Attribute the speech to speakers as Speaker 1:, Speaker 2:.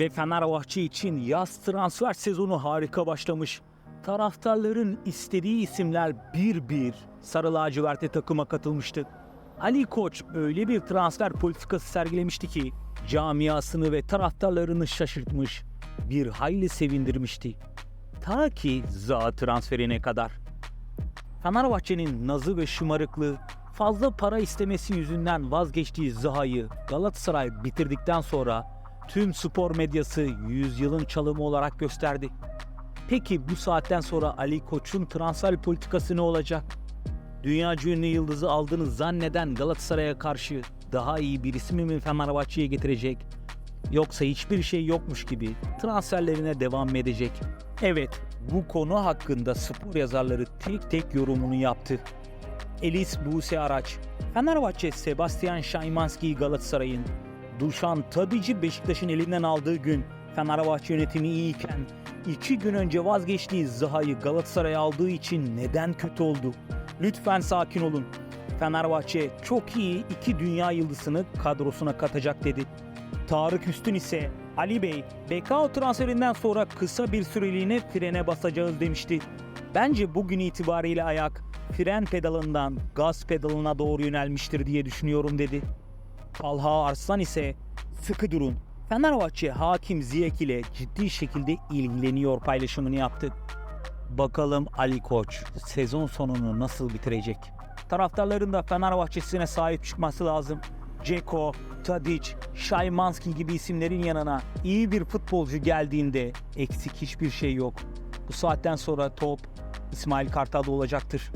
Speaker 1: Ve Fenerbahçe için yaz transfer sezonu harika başlamış. Taraftarların istediği isimler bir bir Sarı lacivertli takıma katılmıştı. Ali Koç öyle bir transfer politikası sergilemişti ki camiasını ve taraftarlarını şaşırtmış, bir hayli sevindirmişti. Ta ki Zaha transferine kadar. Fenerbahçe'nin nazı ve şımarıklığı fazla para istemesi yüzünden vazgeçtiği Zaha'yı Galatasaray bitirdikten sonra tüm spor medyası yüzyılın çalımı olarak gösterdi. Peki bu saatten sonra Ali Koç'un transfer politikası ne olacak? Dünya ünlü yıldızı aldığını zanneden Galatasaray'a karşı daha iyi bir ismi mi Fenerbahçe'ye getirecek? Yoksa hiçbir şey yokmuş gibi transferlerine devam mı edecek? Evet, bu konu hakkında spor yazarları tek tek yorumunu yaptı. Elis Buse Araç, Fenerbahçe Sebastian Szymanski'yi Galatasaray'ın, Dušan Tadic'i Beşiktaş'ın elinden aldığı gün Fenerbahçe yönetimi iyiyken iki gün önce vazgeçtiği Zaha'yı Galatasaray'a aldığı için neden kötü oldu? Lütfen sakin olun. Fenerbahçe çok iyi iki dünya yıldızını kadrosuna katacak dedi. Tarık Üstün ise Ali Bey, Bekao transferinden sonra kısa bir süreliğine frene basacağız demişti. Bence bugün itibariyle ayak fren pedalından gaz pedalına doğru yönelmiştir diye düşünüyorum dedi. Talha Arslan ise sıkı durun. Fenerbahçe Hakim Ziyech ile ciddi şekilde ilgileniyor paylaşımını yaptı. Bakalım Ali Koç sezon sonunu nasıl bitirecek? Taraftarların da Fenerbahçe'sine sahip çıkması lazım. Ceko, Tadic, Szymanski gibi isimlerin yanına iyi bir futbolcu geldiğinde eksik hiçbir şey yok. Bu saatten sonra top İsmail Kartal'da olacaktır.